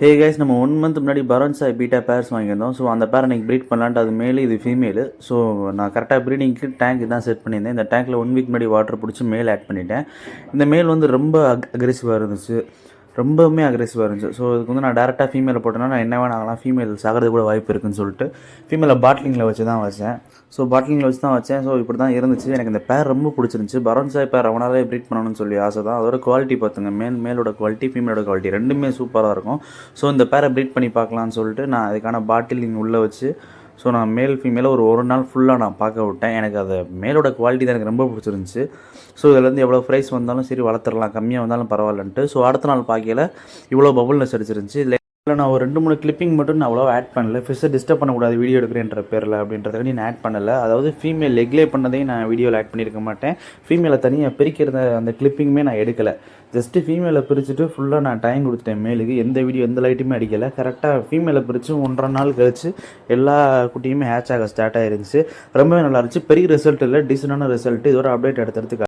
ஹே guys நம்ம one month முன்னாடி பரோன் சாய் பீட்டா பேர்ஸ் வாங்கியிருந்தோம். ஸோ அந்த பேர் எனக்கு ப்ரீட் பண்ணலான்ட்டு அது மேலே இது ஃபீமேலு ஸோ நான் கரெக்டாக ப்ரீடிங்க்கு டேங்க் தான் செட் பண்ணியிருந்தேன். இந்த டேங்க்கில் ஒன் வீக் முன்னாடி வாட்டர் பிடிச்சி மேல் ஆட் பண்ணிட்டேன். இந்த மேல் வந்து ரொம்ப அக் அக்ரெசிவாக இருந்துச்சு. ரொம்பவுமே அக்ரெசிவாக இருந்துச்சு. ஸோ இதுக்கு வந்து நான் டேரெக்டாக ஃபீமேலை போட்டேன்னா நான் என்ன வேணா ஆகலாம் ஃபீமேல் சாகிறது கூட வாய்ப்பு இருக்குன்னு சொல்லிட்டு ஃபீமேலை பாட்லிங்கில் வச்சு தான் வச்சேன். ஸோ பாட்லிங்கில் வச்சு தான் வச்சேன். ஸோ இப்படி தான் இருந்துச்சு. எனக்கு இந்த பேர் ரொம்ப பிடிச்சிருந்துச்சு. பரோன்சாய் பேர் அவனாலே ப்ரீட் பண்ணணும்னு சொல்லி ஆசை தான். அதோட குவாலிட்டி பார்த்துங்க மேல் மேலோட குவாலிட்டி ஃபீமேலோட குவாலிட்டி ரெண்டுமே சூப்பராக இருக்கும். ஸோ இந்த பேரை ப்ரீட் பண்ணி பார்க்கலான்னு சொல்லிட்டு நான் அதுக்கான பாட்டிலிங் உள்ளே வச்சு ஸோ நான் மேல் ஃபீமேலாக ஒரு ஒரு நாள் ஃபுல்லாக நான் பார்க்க விட்டேன். எனக்கு அது மேலோட குவாலிட்டி தான் எனக்கு ரொம்ப பிடிச்சிருந்துச்சு. ஸோ இதுலேருந்து எவ்வளோ ப்ரைஸ் வந்தாலும் சரி வளர்த்துடலாம். கம்மியாக வந்தாலும் பரவாயில்லன்ட்டு. ஸோ அடுத்த நாள் பார்க்கையில் இவ்வளோ பபுள்னஸ் அடிச்சிருந்துச்சு. இதில் இல்லை நான் ஒரு ரெண்டு மூணு கிளிப்பிங் மட்டும் நான் அவ்வளோ ஆட் பண்ணல. ஃபிஷ்ஷை டிஸ்டர்ப் பண்ணக்கூடாது வீடியோ எடுக்கிறேன்ற பேரில் அப்படின்றதுக்கு நான் ஆட் பண்ணலை. அதாவது ஃபீமேல் லெக்லே பண்ணதையும் நான் வீடியோவில் ஆட் பண்ணியிருக்க மாட்டேன். ஃபீமேலை தனியாக பிரிக்கிறத அந்த கிளிப்பிங்குமே நான் எடுக்கலை. ஜஸ்ட்டு ஃபீமேலை பிரிச்சுட்டு ஃபுல்லாக நான் டைம் கொடுத்துட்டேன் மேலுக்கு. எந்த வீடியோ எந்த லைட்டுமே அடிக்கலை. கரெக்டாக ஃபீமேலை பிரித்து ஒன்றரை நாள் கழிச்சு எல்லா குட்டியுமே ஹேட்ச் ஆக ஸ்டார்ட் ஆயிருந்துச்சு. ரொம்பவே நல்லா இருந்துச்சு. பெரிய ரிசல்ட் இல்லை. டீசெண்டான ரிசல்ட் இதோட அப்டேட் எடுத்துறதுக்கு